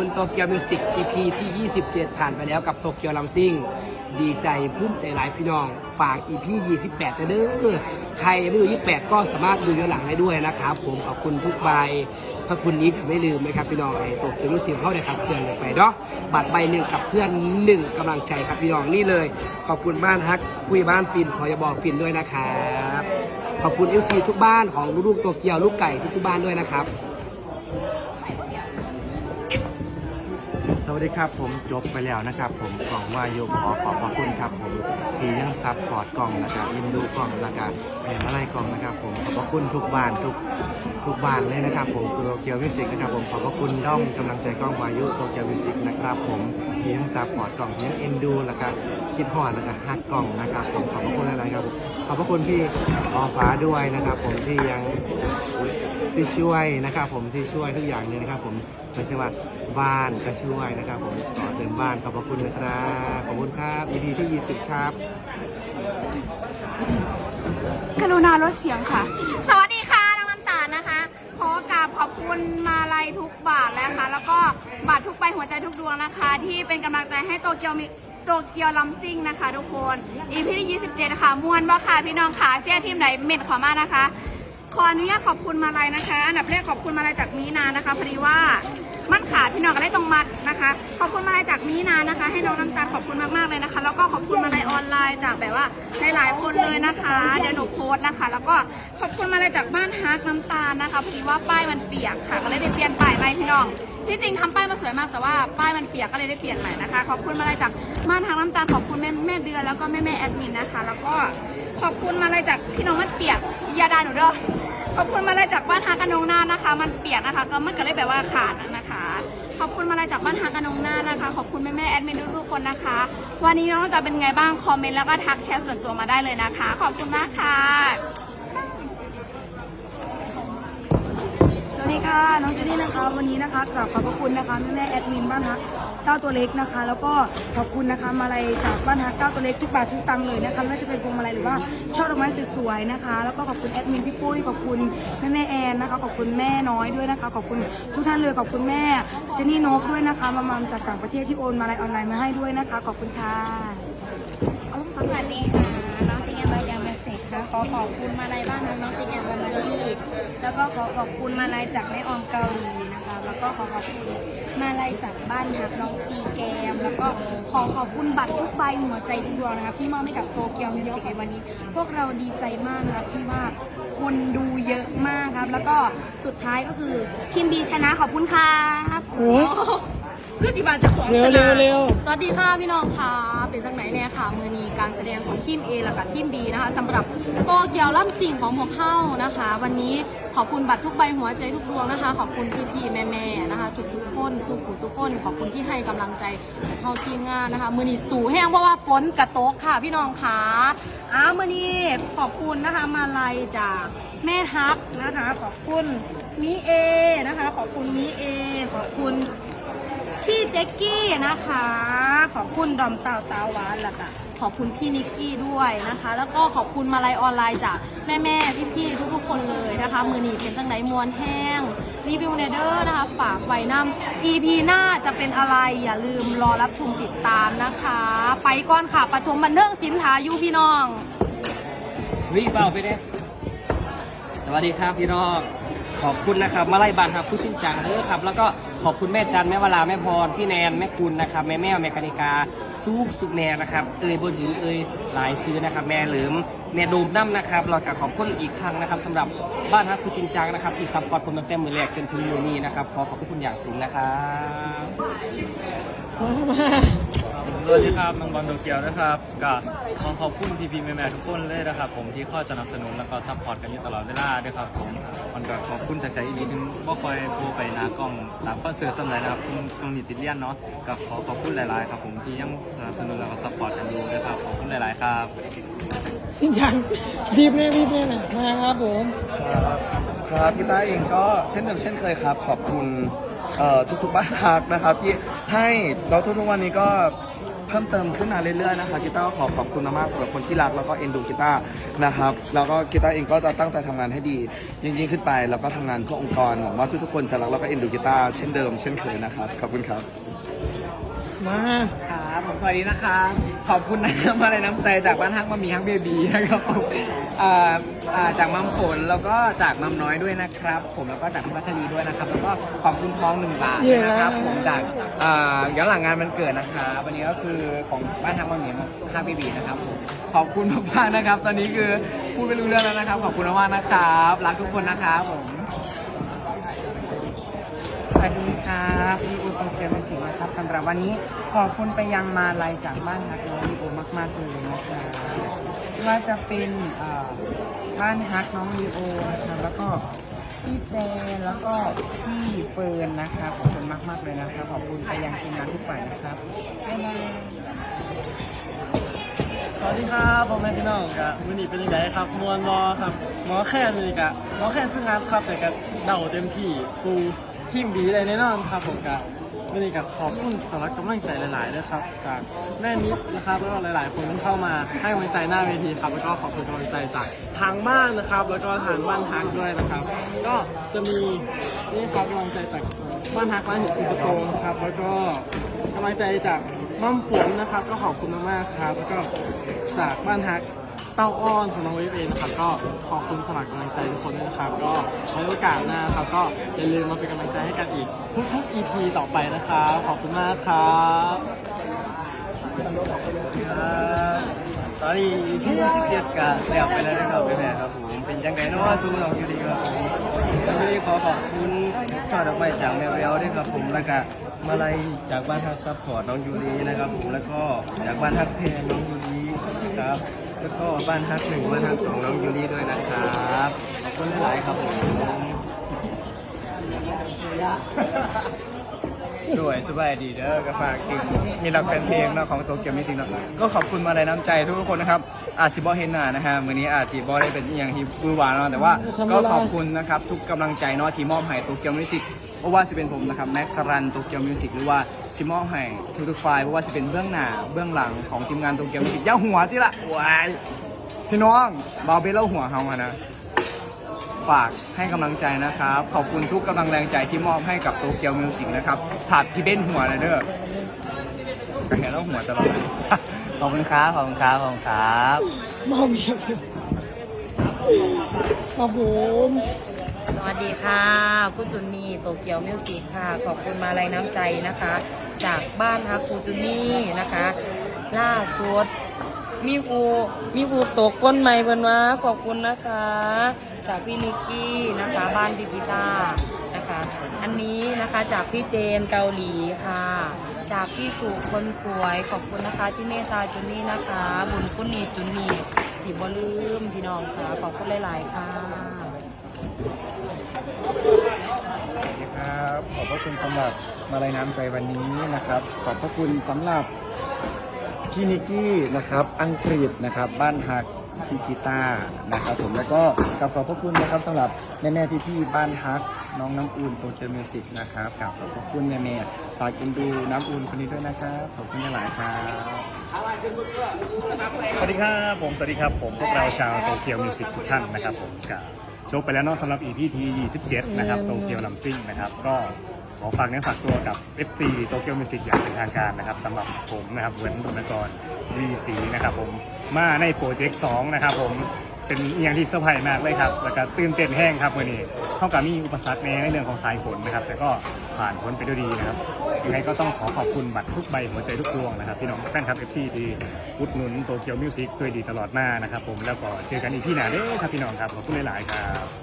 คุณโตเกียวมิวสิก EP ที่ 27 ผ่านไปแล้วกับโตเกียวลัมซิ่ง ดีใจภูมิใจหลายพี่น้อง ฝาก EP 28เด้อใครยังไม่ดู 28 ก็สามารถดูย้อนหลังได้ด้วยนะครับ ผมขอบคุณทุกใบพระคุณนี้จะไม่ลืมนะครับพี่น้องไอ้โตเกียวมิวสิกเข้าได้ครับเพื่อนไปเนาะบัตรใบหนึ่งกับเพื่อนหนึ่งกำลังใจครับพี่น้องนี่เลย ขอบคุณบ้านฮักคุยบ้านฟินขออย่าบอกฟินด้วยนะครับขอบคุณ FC ทุกบ้านของลูกๆโตเกียวลูกไก่ทุกๆบ้านด้วยนะครับ สวัสดีครับผมจบไปแล้วนะครับ ผมกล่องวายุขอขอบพระคุณครับผมที่ยังซับพอร์ตกล่องนะครับยินดูกล่องนะครับแผ่มาไล่กล่องนะครับ ผมขอบพระคุณทุกบ้านทุกทุกบ้านเลยนะครับ ผมโตเกียวมิสิกนะครับ ผมขอบพระคุณด้อมกำลังใจกล้องวายุโตเกียวมิสิกนะครับ ผมที่ยังซับพอร์ตกล่องยังเอ็นดูแล้วก็คิดฮอดแล้วก็ฮักกล่องนะครับ ผมขอบพระคุณหลายๆครับ ขอบพระคุณพี่ออฟ้าด้วยนะครับ ผมที่ยังที่ช่วยนะครับ ผมที่ช่วยทุกอย่างเลยนะครับ ผมไม่ใช่ว่าบ้านก็ช่วยนะครับ ผมต่อเติมบ้านขอบพระคุณนะครับขอบคุณครับ EP ที่20ครับกรุณาลดเสียงค่ะ สวัสดีค่ะน้องน้ำตาลนะคะ ขอกราบขอบคุณมาลัยทุกบาทแล้วค่ะแล้วก็บาททุกใบหัวใจทุกดวงนะคะ ที่เป็นกำลังใจให้โตเกียวมิ โตเกียวลัมซิ่งนะคะทุกคน EP ที่27 ค่ะมวนบ่ค่ะพี่น้องค่ะเสียทีมไหนเม็ดขอมานะคะ ขออนุญาตขอบคุณมาลัยนะคะ อันดับแรกขอบคุณมาลัยจากมีนานะคะพอดีว่า มันขาดพี่น้องก็ได้ตรงมัดนะคะ ขอบคุณมาลัยจากมีนานะคะ ให้น้องน้ำตาลขอบคุณมากๆเลยนะคะ แล้วก็ขอบคุณมาลัยออนไลน์จากแบบว่าหลายๆคนเลยนะคะ เดี๋ยวหนูโพสต์นะคะ แล้วก็ขอบคุณมาลัยจากบ้านฮักน้ำตาลนะคะพอดีว่าป้ายมันเปียกค่ะ ก็เลยได้เปลี่ยนป้ายใหม่พี่น้อง ที่จริงทำป้ายมาสวยมากแต่ว่าป้ายมันเปียกก็เลยได้เปลี่ยนใหม่นะคะ ขอบคุณมาลัยจากบ้านฮักน้ำตาลขอบคุณแม่แม่เดือนแล้วก็แม่แม่แอดมินนะคะ แล้วก็ขอบคุณมาลัยจากพี่น้องมันเปียกอยาดาหนูด้อขอบคุณมาลัยจากบ้านฮากระนงนานะคะ มันเปียกนะคะ ก็มันก็เลยแบบว่าขาดนะ ขอบคุณมาลัยจากบ้านฮากระนงนานะคะ ขอบคุณแม่แม่แอดมินทุกๆคนนะคะ วันนี้น้องจะเป็นไงบ้าง คอมเมนต์แล้วก็ทักแชทส่วนตัวมาได้เลยนะคะ ขอบคุณมากค่ะ วัสดีค่ะน้องเจนี่นะคะวันนี้นะคะกราบขอบพระคุณนะคะแม่แม่แอดมินบ้านฮักเก้าตัวเล็กนะคะ แล้วก็ขอบคุณนะคะมาลัยจากบ้านฮักเก้าตัวเล็กทุกบาททุกสตังค์เลยนะคะไม่ว่าจะเป็นพวงมาลัยหรือว่าช่อดอกไม้สวยๆนะคะ แล้วก็ขอบคุณแอดมินพี่ปุ้ยขอบคุณแม่แม่แอนนะคะขอบคุณแม่น้อยด้วยนะคะ ขอบคุณทุกท่านเลยขอบคุณแม่เจนี่นกด้วยนะคะมามามจากต่างประเทศที่โอนมาลัยออนไลน์มาให้ด้วยนะคะ ขอบคุณค่ะ อขอบคุณมาลัยบ้านฮักน้องซิแอนบามารีแล้วก็ขอขอบคุณมาลัยจากแม่ออมเกาหลีนะคะ แล้วก็ขอขอบคุณมาลัยจากบ้านฮักน้องซีแกม แล้วก็ขอขอบคุณบัตรทุกใบหัวใจทุกดวงนะคะที่มอบให้กับโตเกียวมิวสิกในวันนี้ พวกเราดีใจมากนะครับที่ว่าคนดูเยอะมากครับ แล้วก็สุดท้ายก็คือทีมบีชนะขอบคุณครับ คือสิบาทจะของเร็วเร็วเร็ว สวัสดีค่ะพี่น้องค่ะ เป็นจังไหนเนี่ยค่ะ มือนีการแสดงของทีม A และกับทีม B นะคะสำหรับโตเกียวล่ำสิ่งของหมวกเข้านะคะ วันนี้ขอบคุณบัตรทุกใบหัวใจทุกดวงนะคะ ขอบคุณพี่พี่ๆแม่ๆนะคะทุกทุกๆคนสู้ผู้ทุกคน ขอบคุณที่ให้กำลังใจเข้าทีมงานนะคะ มือนีสู่แห้งเพราะว่าฝนกระตกค่ะ พี่น้องค่ะอ้าวมือนีขอบคุณนะคะมาลัยจากแม่ฮักนะคะ ขอบคุณมิเอนะคะ ขอบคุณมิเอขอบคุณ พี่แจ็คกี้นะคะ ขอบคุณดอมเต่าตาหวานแล้วก็ขอบคุณพี่นิกกี้ด้วยนะคะ แล้วก็ขอบคุณมาลัยออนไลน์จากแม่แม่ๆพี่ๆทุกคนเลยนะคะ มือหนีเป็นจังไหนมวนแห้ง รีวิวเนเดอร์นะคะ ฝากไว้นำ EP หน้าจะเป็นอะไรอย่าลืมรอรับชมติดตามนะคะ ไปก่อนค่ะปฐมบันเทิงสินหายุพี่น้องวิ่งเปล่าไปเด้สวัสดีครับพี่น้อง ขอบคุณนะครับมาไล่บานครับผู้ชินจังเด้อครับ แล้วก็ขอบคุณแม่จันแม่วลาแม่พรพี่แนนแม่กุลนะครับแม่แม่แม่กานิกาซูกสุกแนนะครับเอ่ยบนหินเอ่ยหลายซื้อนะครับ แม่เหลิมแม่โดมน้ำนะครับเราก็ขอบคุณอีกครั้งนะครับสำหรับบ้านฮักผู้ชินจังนะครับที่ซัพพอร์ตผมตั้งแต่มือแรกจนถึงมือนี้นะครับขอขอบคุณอย่างสูงนะครับ สวัสดีครับน้องบอลโตเกียวนะครับก็ขอขอบคุณพี่พีแม่ๆทุกคนเลยนะครับผมที่คอยสนับสนุนแล้วก็ซัพพอร์ตกันอยู่ตลอดเวลาด้วยครับผมมันก็ขอบคุณจากใจอีกทีถึงว่าคอยโทรไปหนากล้องตามคอนเสิร์ตสมัยนะครับช่วงช่วงนี้ติดเลี่ยนเนาะก็ขอขอบคุณหลายๆครับผมที่ยังสนับสนุนแล้วก็ซัพพอร์ตกันอยู่นะครับขอบคุณหลายๆครับยังรีบแน่รีบแน่หน่อยมาครับผมครับครับพี่ต้าเองก็เช่นเดิมเช่นเคยครับ ขอบคุณเอ่อทุกๆบ้านฮักนะครับที่ให้เราทุกๆวันนี้ก็ เพิ่มเติมขึ้นมาเรื่อยๆนะคะกีตาร์ก็ขอขอบคุณมากๆสำหรับคนที่รักแล้วก็เอ็นดูกีตาร์นะครับแล้วก็กีตาร์เองก็จะตั้งใจทำงานให้ดียิ่งๆขึ้นไปแล้วก็ทำงานเพื่อองค์กรหวังว่าทุกๆคนจะรักแล้วก็เอ็นดูกีตาร์เช่นเดิมเช่นเคยนะครับขอบคุณครับ มา ครับผมสวัสดีนะครับ ขอบคุณนะครับมาเลยน้ำใจจากบ้านฮักมามีฮักเบบีนะครับผมอ่าอ่าจากมัมผลแล้วก็จากมัมน้อยด้วยนะครับ ผมแล้วก็จากพี่พัชรีด้วยนะครับ แล้วก็ขอบคุณท้องหนึ่งบาทด้วยนะครับ ผมจากอ่าย้อนหลังงานมันเกิดนะครับวันนี้ก็คือของบ้านฮักมามีฮักเบบีนะครับผมขอบคุณมากๆนะครับ ตอนนี้คือพูดไม่รู้เรื่องแล้วนะครับ ขอบคุณมากๆนะครับ รักทุกคนนะครับผมส วัสดีครับพี่อูโตเกียวมิสิกนะครับสำหรับวันนี้ขอบคุณไปยังมาลัยจากบ้านฮักน้องลีโอมากๆเลยนะครับว่าจะเป็นบ้านฮักน้องลีโอนะครับแล้วก็พี่เจแล้วก็พี่เฟิร์นนะครับขอบคุณมากๆเลยนะครับขอบคุณไปยังทีมงานทุกฝ่ายนะครับบ๊ายบายสวัสดีครับผมแม่พี่น้องกะวันนี้เป็นยังไงครับมวนมอครับหมอแค่เลยกะหมอแค่ซึ่งงานครับแต่กะเดาเต็มที่ฟู ทีมดีเลยแน่นอนครับผมกะวันนี้กะขอบคุณสำหรับกำลังใจหลายๆด้วยครับจากแม่นิดนะครับแล้วก็หลาย ๆ คนที่เข้ามาให้กำลังใจหน้าเวทีครับแล้วก็ขอบคุณกำลังใจจากทางบ้านนะครับ แล้วก็ทางบ้านฮักด้วยนะครับ ก็จะมีนี่ครับกำลังใจจากบ้านฮักบ้านหินอิสโตนะครับ แล้วก็กำลังใจจากม่อมฝนนะครับ ก็ขอบคุณมากๆครับ แล้วก็จากบ้านฮัก เต้าอ้อนของน้องเวฟเองนะครับก็ขอบคุณสมัครกำลังใจทุกคนด้วยนะครับ ก็ไว้โอกาสหน้าครับ ก็อย่าลืมมาเป็นกำลังใจให้กันอีกทุกๆ EP ต่อไปนะครับขอบคุณมากครับตอนนี้ EP สิบเอ็ดกันแล้วไปแล้วนะครับแม่ครับผมเป็นจังไงเนาะสู้เราอยู่ดีครับผมวันนี้ขอขอบคุณช่อดอกไม้จากแมวแววด้วยครับผมแล้วก็มาลัยจากบ้านฮักซัพพอร์ตน้องยูรีนะครับผมแล้วก็จากบ้านฮักเพนน้องยูรีครับ แล้วก็บ้านฮักหนึ่งบ้านฮักสองน้องยูรีด้วยนะครับขอบคุณหลายครับผมด้วยสบายดีเด้อก็ฝากถึงมีรักแฟนเพลงเนาะของโตเกียวมิวสิกเนาะก็ขอบคุณมาลัยน้ำใจทุกคนนะครับ อาจจะบ่เห็นหน้านะฮะมื้อนี้อาจจะบ่ได้เป็นอย่างที่บือหวานเนาะแต่ว่าก็ขอบคุณนะครับทุกกำลังใจเนาะที่มอบให้โตเกียวมิวสิก เพราะว่าสิเป็นผมนะครับแม็กซ์รันโตเกียวมิวสิกหรือว่าสิมอบให้ทุกๆฝ่ายเพราะว่าสิเป็นเบื้องหน้าเบื้องหลังของทีมงานโตเกียวมิวสิกย่าหัวที่ละวายพี่น้องเบาเบลเล่าหัวเฮาอะนะฝากให้กำลังใจนะครับ ขอบคุณทุกกำลังแรงใจที่มอบให้กับโตเกียวมิวสิกนะครับถัดพี่เบ้นหัวเลยเด้อก็เห็นแล้วหัวตลอดขอบคุณครับขอบคุณครับขอบคุณครับมาเมียมาผม สวัสดีค่ะ คุณจุนนี่โตเกียวมิวสิกค่ะ ขอบคุณมาลัยน้ำใจนะคะ จากบ้านฮักคูจุนนี่นะคะ ล่าสุดมีภูมีภูตกก้นใหม่เพิ่นว่าขอบคุณนะคะ จากพี่นิกกี้นะคะบ้านพี่กีตานะคะ อันนี้นะคะจากพี่เจนเกาหลีค่ะ จากพี่สุคนสวยขอบคุณนะคะที่เมตตาจุนนี่นะคะ บุญคุณนีจุนนี่สีบลืมพี่น้องค่ะขอบคุณหลาย ๆ ค่ะ ครับ ขอบพระคุณสำหรับมาลัยน้ำใจวันนี้นะครับ ขอบพระคุณสำหรับพี่นิกกี้นะครับ อังกฤษนะครับ บ้านหักพี่กีตาร์นะครับผมแล้วก็กับขอบพระคุณนะครับสำหรับแม่แม่พี่พี่ๆบ้านฮัก น้องน้ำอุ่นโตเกีมิวสิกนะครับกับขอบพระคุณแม่แม่ๆฝากกินดูน้ำอุ่นคนนี้ด้วยนะครับขอบคุณหลายๆครับ สวัสดีครับผมสวัสดีครับผมพวกเราชาวโตเกียวมิวสิกทุกท่านนะครับผมกับ จบไปแล้วเนาะสำหรับ EP ที่27 นะครับโตเกียวลัมซิ่งนะครับ ก็ขอฝากเนื้อฝากตัวกับ FC โตเกียวมิวสิกอย่างเป็นทางการนะครับสำหรับผมนะครับเหมือนดนกรีดสีนะครับผมมาในโปรเจกต์2นะครับผม เป็นอหย่างที่เซอร์ไพรส์มากเลยครับ แล้วก็ตื่นเต้นแห้งครับวันนี้เท่ากับมีอุปสรรคในเรื่องของสายฝนนะครับ แต่ก็ผ่านพ้นไปด้วยดีนะครับ ยังไงก็ต้องขอขอบคุณบัตรทุกใบหัวใจทุกดวงนะครับพี่น้องแฟนคลับ FC ที่อุดหนุนโตเกียวมิวสิกด้วยดีตลอดมานะครับผม แล้วก็เจอกันอีกที่หน้าเด้อครับพี่น้องครับ ขอบคุณหลาย ๆ ครับ